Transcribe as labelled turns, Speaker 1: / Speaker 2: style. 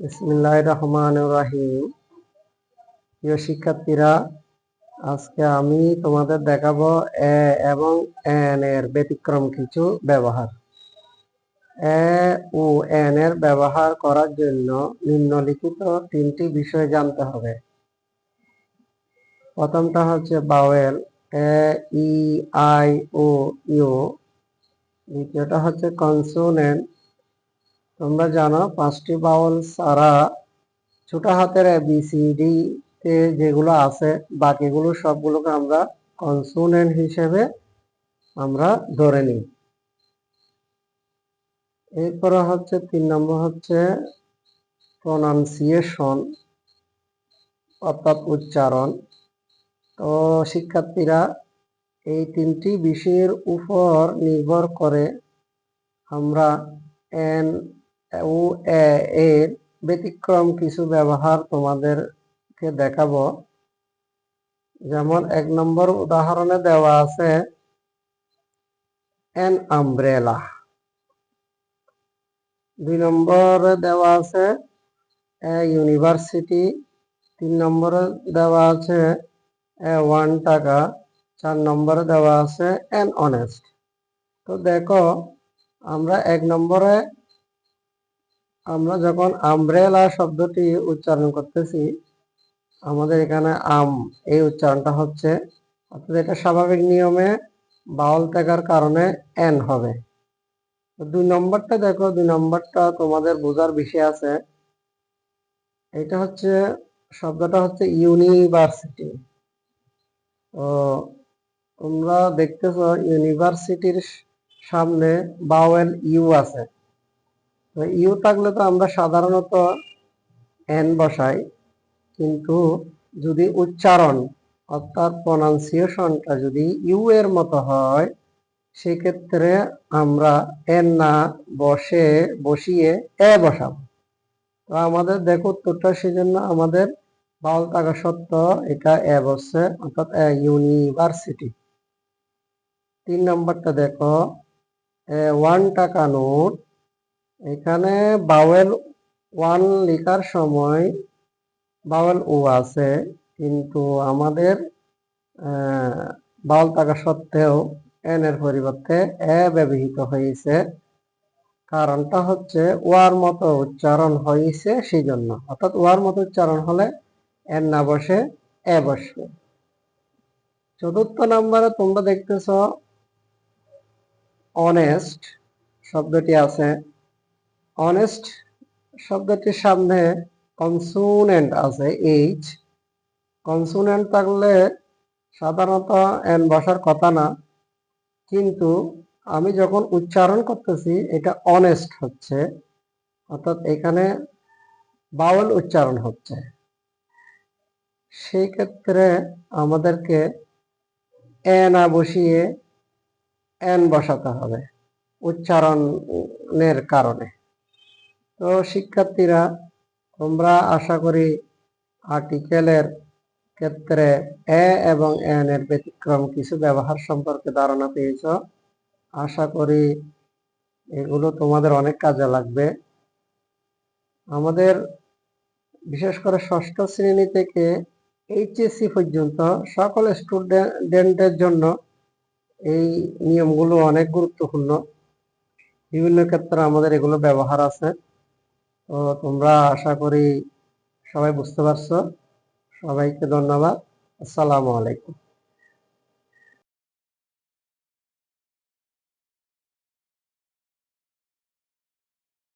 Speaker 1: বিসমিল্লাহ রহমান রাহিম। প্রিয় শিক্ষার্থীরা, আজকে আমি তোমাদের দেখাবো এ এবং এন এর ব্যতিক্রম কিছু ব্যবহার। এ ও এন এর ব্যবহার করার জন্য নিম্নলিখিত তিনটি বিষয় জানতে হবে। প্রথমটা হচ্ছে vowel A, E, I, O, U. দ্বিতীয়টা হচ্ছে কনসোনেন্ট তোমরা জানো, পাঁচটি বাউল ছাড়া ছোট হাতের এ বি সি ডি তে যেগুলো আছে, বাকিগুলো সবগুলোকে আমরা কনসোনেন্ট হিসেবে আমরা ধরে নিই। এরপরে হচ্ছে, তিন নম্বর হচ্ছে প্রনাউন্সিয়েশন অর্থাৎ উচ্চারণ। তো শিক্ষার্থীরা, এই তিনটি বিষয়ের উপর নির্ভর করে আমরা এন ও এর ব্যতিক্রম কিছু ব্যবহার তোমাদেরকে দেখাবো। যেমন এক নম্বর উদাহরণে দেওয়া আছে, এন আমব্রেলা দুই নম্বরে দেওয়া আছে, এ ইউনিভার্সিটি তিন নম্বরে দেওয়া আছে, এ ওয়ান টাকা চার নম্বরে দেওয়া আছে, এন অনেস্ট তো দেখো, আমরা এক নম্বরে আমরা যখন আমব্রেলা শব্দটি উচ্চারণ করতেছি, আমাদের এখানে আম এই উচ্চারণটা হচ্ছে, অর্থাৎ এটা স্বাভাবিক নিয়মে বাউল থাকার কারণে এন হবে। দুই নম্বরটা দেখো, দুই নম্বরটা তোমাদের বোঝার বিষয় আছে। এটা হচ্ছে, শব্দটা হচ্ছে ইউনিভার্সিটি তো তোমরা দেখতেছ ইউনিভার্সিটির সামনে বাওয়েল ইউ আছে। তো ইউ থাকলে তো আমরা সাধারণত এন বসাই, কিন্তু যদি উচ্চারণ অর্থাৎ প্রনাউন্সিয়েশনটা যদি ইউ এর মতো হয়, সেক্ষেত্রে আমরা এন না বসে, বসিয়ে এ বসাবো। তো আমাদের দেখো উত্তরটা সেজন্য আমাদের বাউল থাকা সত্ত্বেও এটা এ বসছে, অর্থাৎ ইউনিভার্সিটি তিন নম্বরটা দেখো ওয়ান টাকা নোট এখানে বাওয়েল ওয়ান লেখার সময় বাওয়েল ও আছে, কিন্তু আমাদের বাউল থাকা সত্ত্বেও এন এর পরিবর্তে এ ব্যবহৃত হয়েছে। কারণটা হচ্ছে ওয়ার মতো উচ্চারণ হয়েছে সেই জন্য অর্থাৎ ওয়ার মতো উচ্চারণ হলে এন না বসে এ বসবে। চতুর্থ নম্বরে তোমরা দেখতেছ অনেস্ট শব্দটি আছে। অনেস্ট শব্দটির সামনে কনসোনেন্ট আছে এইচ কনসোনেন্ট থাকলে সাধারণত এন বসার কথা না, কিন্তু আমি যখন উচ্চারণ করতেছি, এটা অনেস্ট হচ্ছে, অর্থাৎ এখানে বাউল উচ্চারণ হচ্ছে। সেই ক্ষেত্রে আমাদেরকে এ না বসিয়ে এন বসাতে হবে, উচ্চারণের কারণে। তো শিক্ষার্থীরা, তোমরা আশা করি আর্টিকেলের ক্ষেত্রে এ এবং এন এর ব্যতিক্রম কিছু ব্যবহার সম্পর্কে ধারণা পেয়েছ। আশা করি এগুলো তোমাদের অনেক কাজে লাগবে। আমাদের বিশেষ করে ষষ্ঠ শ্রেণি থেকে এইচএসসি পর্যন্ত সকল স্টুডেন্টের জন্য এই নিয়মগুলো অনেক গুরুত্বপূর্ণ। বিভিন্ন ক্ষেত্রে আমাদের এগুলো ব্যবহার আছে। তো তোমরা আশা করি সবাই বুঝতে পারছ। সবাইকে ধন্যবাদ। আসসালামু আলাইকুম।